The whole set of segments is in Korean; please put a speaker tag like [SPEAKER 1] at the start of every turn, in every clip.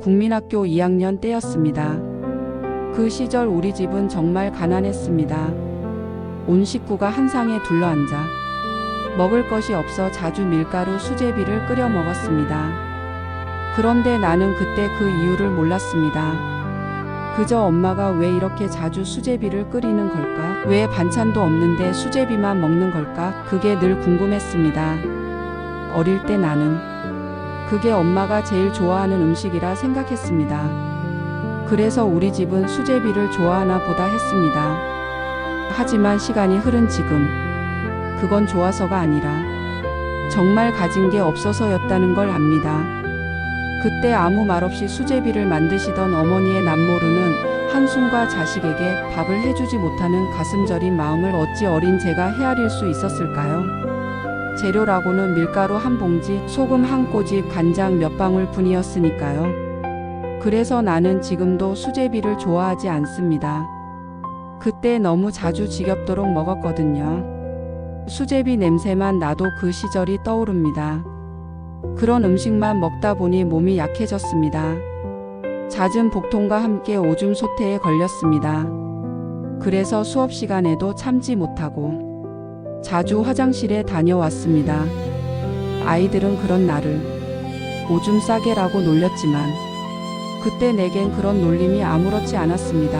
[SPEAKER 1] 국민학교 2학년 때였습니다. 그 시절 우리 집은 정말 가난했습니다. 온 식구가 한 상에 둘러앉아 먹을 것이 없어 자주 밀가루 수제비를 끓여 먹었습니다. 그런데 나는 그때 그 이유를 몰랐습니다. 그저 엄마가 왜 이렇게 자주 수제비를 끓이는 걸까? 왜 반찬도 없는데 수제비만 먹는 걸까? 그게 늘 궁금했습니다. 어릴 때 나는 그게 엄마가 제일 좋아하는 음식이라 생각했습니다. 그래서 우리 집은 수제비를 좋아하나 보다 했습니다. 하지만 시간이 흐른 지금, 그건 좋아서가 아니라 정말 가진 게 없어서였다는 걸 압니다. 그때 아무 말 없이 수제비를 만드시던 어머니의 남모르는 한숨과 자식에게 밥을 해주지 못하는 가슴 저린 마음을 어찌 어린 제가 헤아릴 수 있었을까요? 재료라고는 밀가루 한 봉지, 소금 한 꼬집, 간장 몇 방울 뿐이었으니까요. 그래서 나는 지금도 수제비를 좋아하지 않습니다. 그때 너무 자주 지겹도록 먹었거든요. 수제비 냄새만 나도 그 시절이 떠오릅니다. 그런 음식만 먹다 보니 몸이 약해졌습니다. 잦은 복통과 함께 오줌 소태에 걸렸습니다. 그래서 수업 시간에도 참지 못하고 자주 화장실에 다녀왔습니다. 아이들은 그런 나를 오줌 싸개라고 놀렸지만 그때 내겐 그런 놀림이 아무렇지 않았습니다.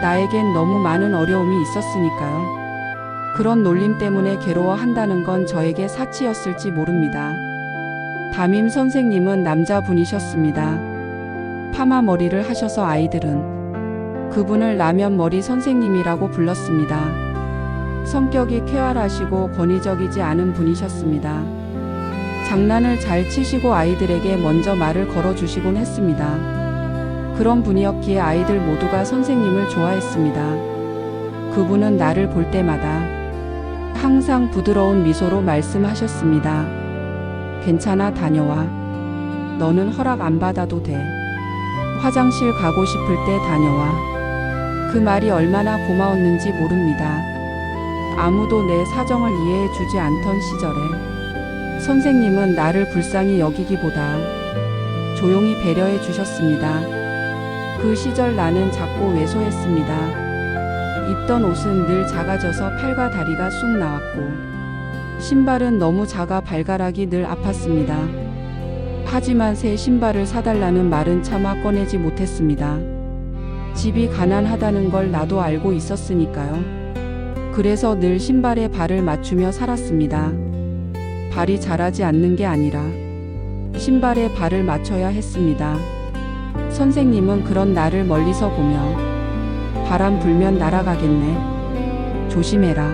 [SPEAKER 1] 나에겐 너무 많은 어려움이 있었으니까요. 그런 놀림 때문에 괴로워한다는 건 저에게 사치였을지 모릅니다. 담임 선생님은 남자분이셨습니다. 파마 머리를 하셔서 아이들은 그분을 라면 머리 선생님이라고 불렀습니다. 성격이 쾌활하시고 권위적이지 않은 분이셨습니다. 장난을 잘 치시고 아이들에게 먼저 말을 걸어주시곤 했습니다. 그런 분이었기에 아이들 모두가 선생님을 좋아했습니다. 그분은 나를 볼 때마다 항상 부드러운 미소로 말씀하셨습니다. 괜찮아 다녀와. 너는 허락 안 받아도 돼. 화장실 가고 싶을 때 다녀와. 그 말이 얼마나 고마웠는지 모릅니다. 아무도 내 사정을 이해해 주지 않던 시절에 선생님은 나를 불쌍히 여기기보다 조용히 배려해 주셨습니다. 그 시절 나는 작고 왜소했습니다. 입던 옷은 늘 작아져서 팔과 다리가 쑥 나왔고 신발은 너무 작아 발가락이 늘 아팠습니다. 하지만 새 신발을 사달라는 말은 차마 꺼내지 못했습니다. 집이 가난하다는 걸 나도 알고 있었으니까요. 그래서 늘 신발에 발을 맞추며 살았습니다. 발이 자라지 않는 게 아니라 신발에 발을 맞춰야 했습니다. 선생님은 그런 나를 멀리서 보며 바람 불면 날아가겠네. 조심해라.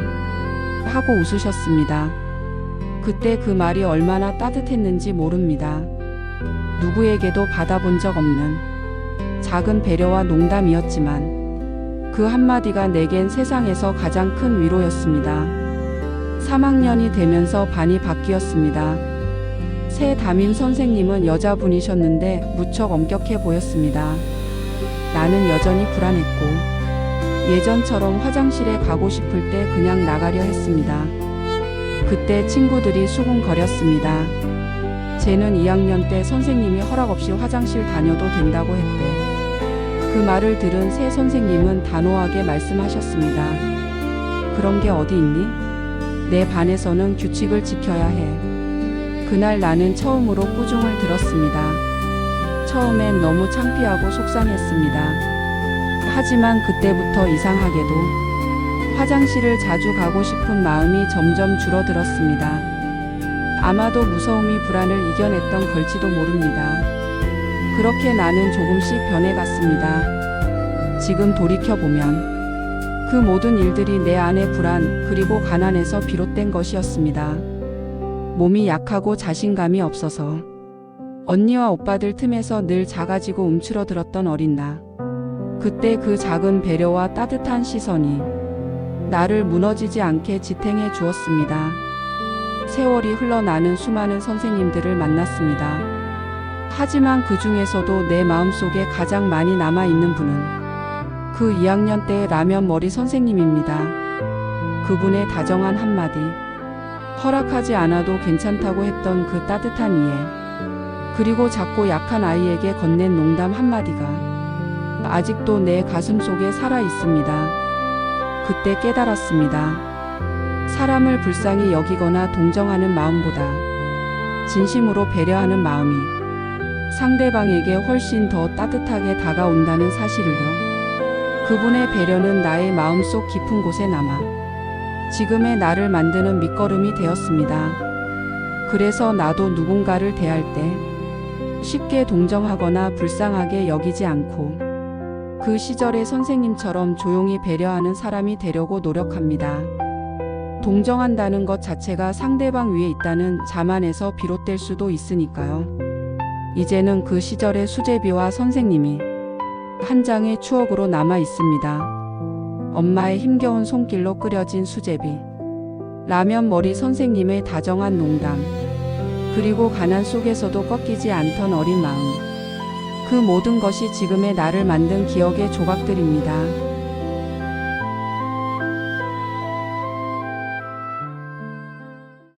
[SPEAKER 1] 하고 웃으셨습니다. 그때 그 말이 얼마나 따뜻했는지 모릅니다. 누구에게도 받아본 적 없는 작은 배려와 농담이었지만 그 한마디가 내겐 세상에서 가장 큰 위로였습니다. 3학년이 되면서 반이 바뀌었습니다. 새 담임 선생님은 여자분이셨는데 무척 엄격해 보였습니다. 나는 여전히 불안했고 예전처럼 화장실에 가고 싶을 때 그냥 나가려 했습니다. 그때 친구들이 수군거렸습니다. 쟤는 2학년 때 선생님이 허락 없이 화장실 다녀도 된다고 했대. 그 말을 들은 새 선생님은 단호하게 말씀하셨습니다. 그런 게 어디 있니? 내 반에서는 규칙을 지켜야 해. 그날 나는 처음으로 꾸중을 들었습니다. 처음엔 너무 창피하고 속상했습니다. 하지만 그때부터 이상하게도 화장실을 자주 가고 싶은 마음이 점점 줄어들었습니다. 아마도 무서움이 불안을 이겨냈던 걸지도 모릅니다. 그렇게 나는 조금씩 변해갔습니다. 지금 돌이켜보면 그 모든 일들이 내 안의 불안 그리고 가난에서 비롯된 것이었습니다. 몸이 약하고 자신감이 없어서 언니와 오빠들 틈에서 늘 작아지고 움츠러들었던 어린 나. 그때 그 작은 배려와 따뜻한 시선이 나를 무너지지 않게 지탱해 주었습니다. 세월이 흘러나는 수많은 선생님들을 만났습니다. 하지만 그 중에서도 내 마음속에 가장 많이 남아있는 분은 그 2학년 때의 라면 머리 선생님입니다. 그분의 다정한 한마디, 허락하지 않아도 괜찮다고 했던 그 따뜻한 이해, 그리고 작고 약한 아이에게 건넨 농담 한마디가 아직도 내 가슴 속에 살아 있습니다. 그때 깨달았습니다. 사람을 불쌍히 여기거나 동정하는 마음보다 진심으로 배려하는 마음이 상대방에게 훨씬 더 따뜻하게 다가온다는 사실을요. 그분의 배려는 나의 마음속 깊은 곳에 남아 지금의 나를 만드는 밑거름이 되었습니다. 그래서 나도 누군가를 대할 때 쉽게 동정하거나 불쌍하게 여기지 않고 그 시절의 선생님처럼 조용히 배려하는 사람이 되려고 노력합니다. 동정한다는 것 자체가 상대방 위에 있다는 자만에서 비롯될 수도 있으니까요. 이제는 그 시절의 수제비와 선생님이 한 장의 추억으로 남아 있습니다. 엄마의 힘겨운 손길로 끓여진 수제비, 라면 머리 선생님의 다정한 농담, 그리고 가난 속에서도 꺾이지 않던 어린 마음. 그 모든 것이 지금의 나를 만든 기억의 조각들입니다.